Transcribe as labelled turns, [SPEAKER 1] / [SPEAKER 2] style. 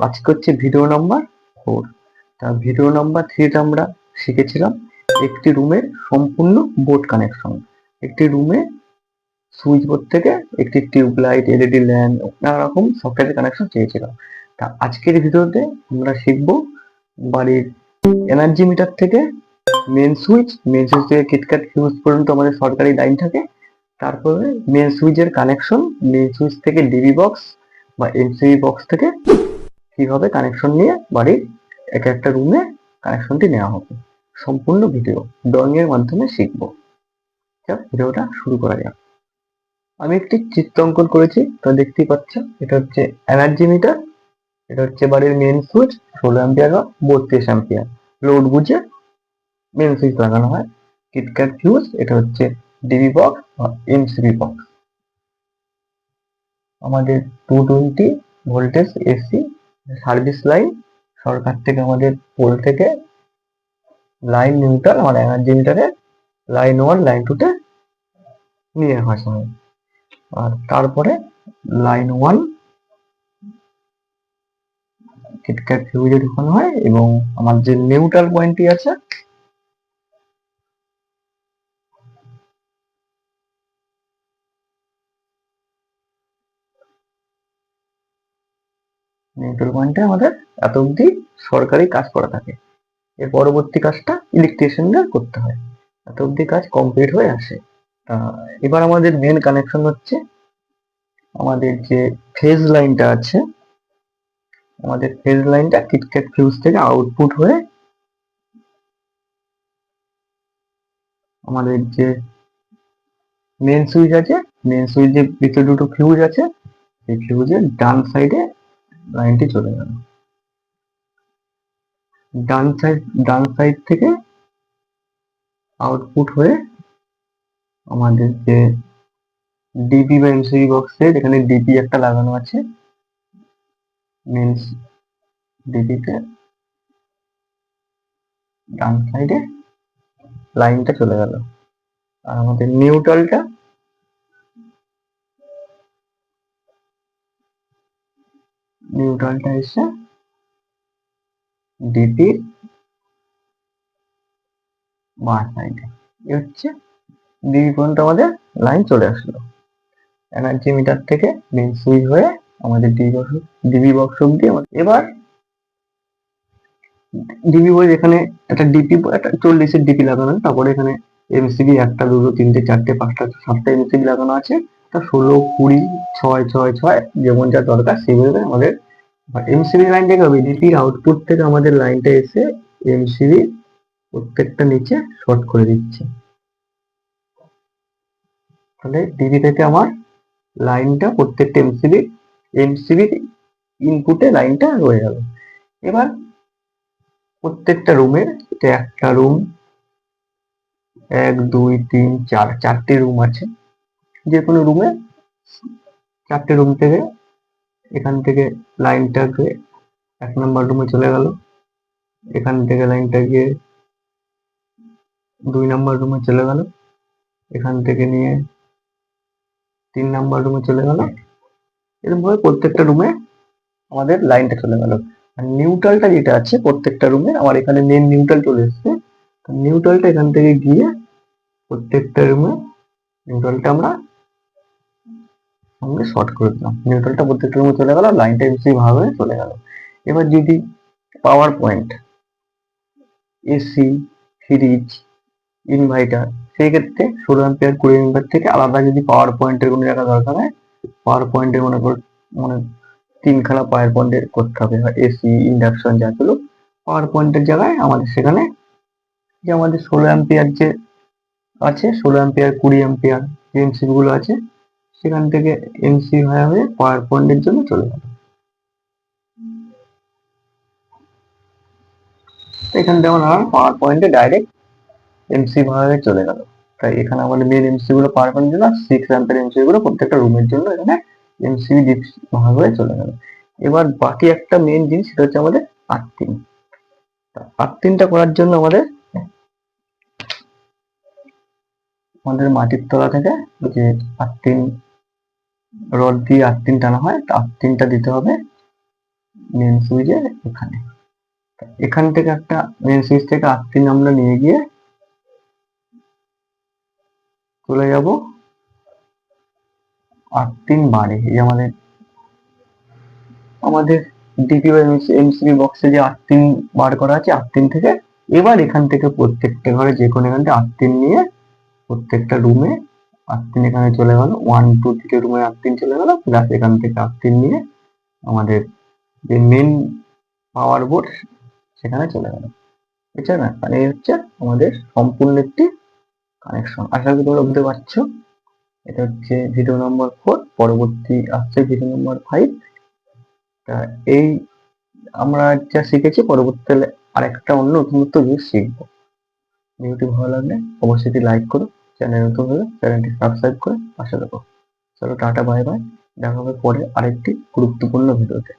[SPEAKER 1] আজকে হচ্ছে video number four তা ভিডিও নাম্বার থ্রিতে আমরা শিখেছিলাম একটি রুমের সম্পূর্ণ বোর্ড কানেকশন একটি রুমে সুইচ বোর্ড থেকে একটি টিউবলাইট এলইডি ল্যাম্প নানা রকম সফটওয়্যার কানেকশন চেয়েছিলাম। তা আজকের ভিডিওতে আমরা শিখব বাড়ির এনার্জি মিটার থেকে মেন সুইচ মেন সুইচ থেকে কিটক্যাট ফিউজ পর্যন্ত আমাদের সরকারি লাইন থাকে। তারপরে মেন সুইচের কানেকশন মেন সুইচ থেকে ডিবি বক্স বা এমসিবি বক্স থেকে কীভাবে কানেকশন নিয়ে বাড়ির এক একটা রুমে কানেকশনটি নেওয়া হবে? সম্পূর্ণ ভিডিও ড্রয়িং এর মাধ্যমে শিখব। ভিডিওটা শুরু করা যাক। আমি একটি চিত্র অঙ্কন করেছি তা দেখতেই পাচ্ছ, এটা হচ্ছে এনার্জি মিটার এটা হচ্ছে বাড়ির মেন সুইচ ষোলো অ্যাম্পিয়ার বা বত্রিশ অ্যাম্পিয়ার লোড বুঝে মেন সুইচ লাগানো হয়। কিটক্যাট ফিউজ এটা হচ্ছে ডিবি বক্স বা এমসিবি বক্স আমাদের two twenty voltage AC service line সরকার থেকে আমাদের পোল থেকে লাইন নিউট্রাল আমার এনার্জি মিটারে লাইন ওয়ান লাইন টুতে নিয়ে হয়। আর তারপরে লাইন ওয়ান কিটক্যাট ফিউজে ঢুকানো হয় এবং আমার যে নিউট্রাল পয়েন্টটি আছে নিউট্রাল পয়েন্টে আমাদের এত অবধি সরকারি কাজ করা থাকে। এর পরবর্তী কাজটা ইলেকট্রিশিয়ানদের করতে হয়। এত অবধি কাজ কমপ্লিট হয়ে আসে। এবার আমাদের মেন কানেকশন হচ্ছে আমাদের যে ফেজ লাইনটা আছে, আমাদের ফেজ লাইনটা কিটক্যাট ফিউজ থেকে আউটপুট হয়ে আমাদের যে মেন সুইচ আছে মেন সুইচের ভিতরে দুটো ফিউজ আছে, সেই ফিউজের ডান সাইডে লাইনটি চলে গেল। ডান সাইড ডান সাইড থেকে আউটপুট হয়ে আমাদের যে ডিপি বা এমসিবি বক্সের এখানে ডিপি একটা লাগানো আছে মিনস ডিপিতে ডান সাইডে লাইনটা চলে গেল। আর আমাদের নিউট্রালটা নিউট্রালটা এসে ডিপির বাঁ সাইডে এ। হচ্ছে ডিবি পর্যন্ত আমাদের লাইন চলে আসলো। এনার্জি মিটার থেকে মেন সুইচ হয়ে আমাদের ডিবি বক্স ডিবি বক্স অব্দি এবার ডিবি বই এখানে একটা ডিপি একটা চল্লিশের ডিপি লাগানো তারপরে এখানে এমসিবি একটা, দুটো, তিনটে, চারটে, পাঁচটা, সাতটা এমসিবি লাগানো আছে। তা ষোলো, কুড়ি, ছয় ছয় ছয় যেমন যা দরকার সেভাবে আমাদের এমসিবি লাইনটা কি হবে। ডিপির আউটপুট থেকে আমাদের লাইনটা এসে এমসিবি প্রত্যেকটা নিচে শর্ট করে দিচ্ছে। তাহলে ডিবি থেকে আমার লাইনটা প্রত্যেকটা এমসিবি এমসিবি ইনপুটে লাইনটা রয়ে গেল। এবার প্রত্যেকটা রুমের একটা রুম এক, দুই, তিন, চার, চারটে রুম আছে। যে কোনো রুমে চারটে রুম থেকে এখান থেকে লাইনটা গিয়ে এক নম্বর রুমে চলে গেল। এখান থেকে লাইনটা গিয়ে দুই নম্বর রুমে চলে গেল। এখান থেকে নিয়ে তিন নাম্বার রুমে চলে গেল। এরকমভাবে প্রত্যেকটা রুমে আমাদের লাইনটা চলে গেল। আর নিউট্রালটা যেটা আছে, প্রত্যেকটা রুমে আমার এখানে মেন নিউট্রাল চলে এসেছে। নিউট্রালটা এখান থেকে গিয়ে প্রত্যেকটা রুমে নিউট্রালটা আমরা সঙ্গে শর্ট করে দিলাম। নিউট্রালটা প্রত্যেকটা রুমে চলে গেল লাইনটা ভাবে চলে গেল। এবার যদি power point AC fridge inverter সেই ক্ষেত্রে ষোলো অ্যাম্পিয়ার কুড়ি অ্যাম্পিয়ার থেকে আলাদা যদি পাওয়ার পয়েন্টের কোনো জায়গা দরকার হয় পাওয়ার পয়েন্টের মনে কর মানে তিনখানা পাওয়ার পয়েন্টের করতে হবে। এসি ইন্ডাকশন যাগুলো পাওয়ার পয়েন্টের জায়গায় আমাদের সেখানে যে আমাদের ষোলো অ্যাম্পিয়ার যে আছে, ষোলো অ্যাম্পিয়ার কুড়ি অ্যাম্পিয়ার যে এমসিবিগুলো আছে সেখান থেকে এমসি হয়ে হয়ে পাওয়ার পয়েন্টের জন্য চলে গেল। এখান থেকে আমার পাওয়ার পয়েন্টে ডাইরেক্ট এমসি ভাবে চলে গেল। তাই এখানে আমাদের মেন এমসি গুলো পাওয়ার পয়েন্টের জন্য সিক্স অ্যাম্পের এমসি গুলো প্রত্যেকটা রুমের জন্য এখানে এমসিবি ডিপ ভাগ হয়ে চলে গেল। এবার বাকি একটা মেন জিনিস সেটা হচ্ছে আমাদের আর্থিং আর্থিংটা করার জন্য আমাদের আমাদের মাটির তলা থেকে যে আর্থিং রড দিয়ে আর্থিং টানা হয় আর্থিংটা দিতে হবে মেন সুইচে এখানে। এখান থেকে একটা মেন সুইচ থেকে আর্থিন আমরা নিয়ে গিয়ে চলে যাব। আর্থিন বারে, এই আমাদের আমাদের ডিপি বা এমসিবি বক্সে যে আর্থিন বার করা আছে আর্থিন থেকে, এবার এখান থেকে প্রত্যেকটা ঘরে যে কোনো এখান থেকে আর্থিন নিয়ে প্রত্যেকটা রুমে আর্থিন এখানে চলে গেল। ওয়ান টু থেকে রুমে আর্থিন চলে গেল। প্লাস এখান থেকে আর্থিন নিয়ে আমাদের যে মেন পাওয়ার বোর্ড সেখানে চলে গেল। বুঝছ না মানে হচ্ছে আমাদের সম্পূর্ণ একটি কানেকশন আশা করি তোমরা বুঝতে পারছ। এটা হচ্ছে ভিডিও নম্বর ফোর পরবর্তী আসছে ভিডিও নম্বর ফাইভ তা এই আমরা যা শিখেছি পরবর্তীকালে আরেকটা অন্য নতুনত্ব জিনিস শিখব। ভিডিওটি ভালো লাগলে অবশ্যই লাইক করো। চ্যানেল নতুন হলে চ্যানেলটি সাবস্ক্রাইব করে পাশে দেবো চলো টাটা বাই বাই দেখা হবে পরে আরেকটি গুরুত্বপূর্ণ ভিডিওতে।